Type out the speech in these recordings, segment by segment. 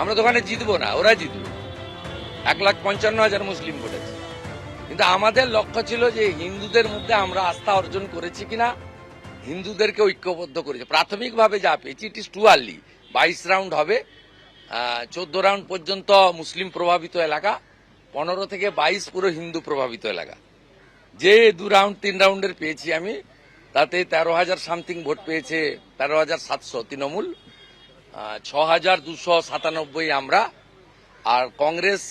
আমরা তো ওখানে জিতবো না, ওরা জিতবে। এক লাখ পঞ্চান্ন হাজার মুসলিম ভোট আছে কিন্তু আমাদের লক্ষ্য ছিল যে হিন্দুদের মধ্যে আমরা আস্থা অর্জন করেছি কিনা, হিন্দুদেরকে ঐক্যবদ্ধ করেছে। প্রাথমিকভাবে যা পেয়েছি ইট ইস টু আর্লি বাইশ রাউন্ড হবে চোদ্দ রাউন্ড পর্যন্ত মুসলিম প্রভাবিত এলাকা, পনেরো থেকে বাইশ পুরো হিন্দু প্রভাবিত এলাকা। যে দু রাউন্ড, তিন রাউন্ডের পেয়েছি আমি, তাতে তেরো হাজার সামথিং ভোট পেয়েছে, তেরো হাজার সাতশো তৃণমূল। ছ হাজার দুশো সাতানব্বই আমরা, আর কংগ্রেস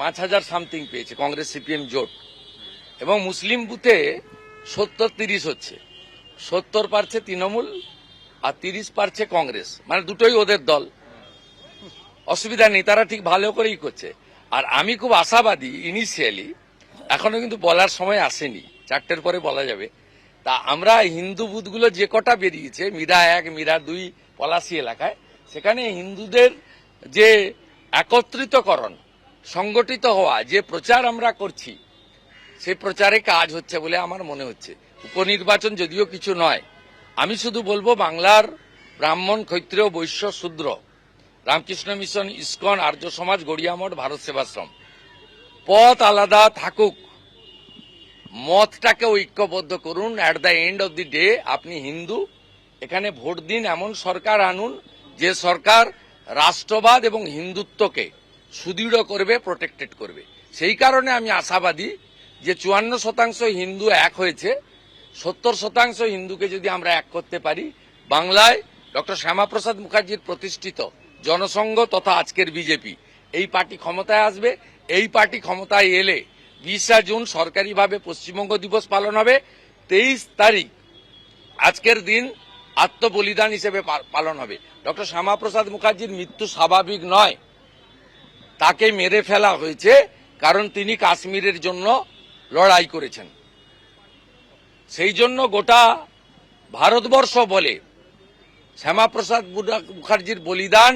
পাঁচ হাজার সামথিং পেয়েছে, কংগ্রেস সিপিএম জোট। এবং মুসলিম বুথে সত্তর তিরিশ হচ্ছে। সত্তর পারছে তৃণমূল আর তিরিশ পারছে কংগ্রেস। মানে দুটোই ওদের দল। অসুবিধা নেই, তারা ঠিক ভালো করেই করছে। আর আমি খুব আশাবাদী ইনিশিয়ালি এখনও কিন্তু বলার সময় আসেনি। চারটের পরে বলা যাবে। তা আমরা হিন্দু বুথগুলো যে কটা বেরিয়েছে, মীরা এক, মীরা দুই পলাশি এলাকায়, সেখানে হিন্দুদের যে একত্রিতকরণ, সংগঠিত হওয়া, যে প্রচার আমরা করছি, সেই প্রচারে কাজ হচ্ছে বলে আমার মনে হচ্ছে। উপনির্বাচন যদিও কিছু নয়, আমি শুধু বলব বাংলার ব্রাহ্মণ, ক্ষত্রিয়, বৈশ্য, শূদ্র, রামকৃষ্ণ মিশন, ইস্কন, আর্য সমাজ, গড়িয়ামঠ, ভারত সেবাশ্রম, পথ আলাদা থাকুক মতটাকে ঐক্যবদ্ধ করুন। At the end of the day আপনি হিন্দু, এখানে ভোট দিন এমন সরকার আনুন, যে সরকার রাষ্ট্রবাদ এবং হিন্দুত্বকে সুদৃঢ় করবে প্রোটেক্টেড করবে। সেই কারণে আমি আশাবাদী যে চুয়ান্ন শতাংশ হিন্দু এক হয়েছে। সত্তর শতাংশ হিন্দুকে যদি আমরা এক করতে পারি, বাংলায় ডক্টর শ্যামাপ্রসাদ মুখার্জির প্রতিষ্ঠিত জনসংঘ তথা আজকের বিজেপি, এই পার্টি ক্ষমতায় আসবে, এই পার্টি ক্ষমতায় এলে বিশা জুন সরকারিভাবে পশ্চিমবঙ্গ দিবস পালন হবে, তেইশ তারিখ আজকের দিন আত্মবলিদান হিসেবে পালন হবে। ডক্টর শ্যামাপ্রসাদ মুখার্জির মৃত্যু স্বাভাবিক নয়। তাকে মেরে ফেলা হয়েছে কারণ তিনি কাশ্মীরের জন্য লড়াই করেছেন। সেই জন্য গোটা ভারতবর্ষ বলে শ্যামাপ্রসাদ মুখার্জির বলিদান,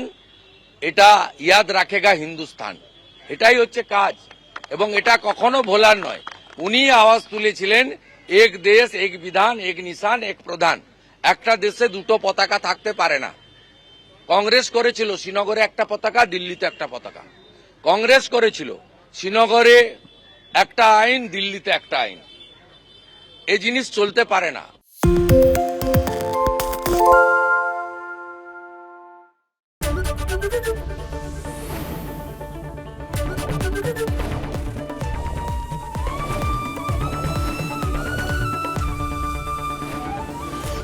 এটা ইয়াদ রাখেগা হিন্দুস্তান। এটাই হচ্ছে কাজ। এবং এটা কখনো ভোলার নয়। উনি আওয়াজ তুলেছিলেন, এক দেশ, এক বিধান, এক নিশান, এক প্রধান। একটা দেশে দুটো পতাকা থাকতে পারে না। কংগ্রেস করেছিল শ্রীনগরে একটা পতাকা, দিল্লিতে একটা পতাকা। কংগ্রেস করেছিল শ্রীনগরে একটা আইন, দিল্লিতে একটা আইন। এই জিনিস চলতে পারে না।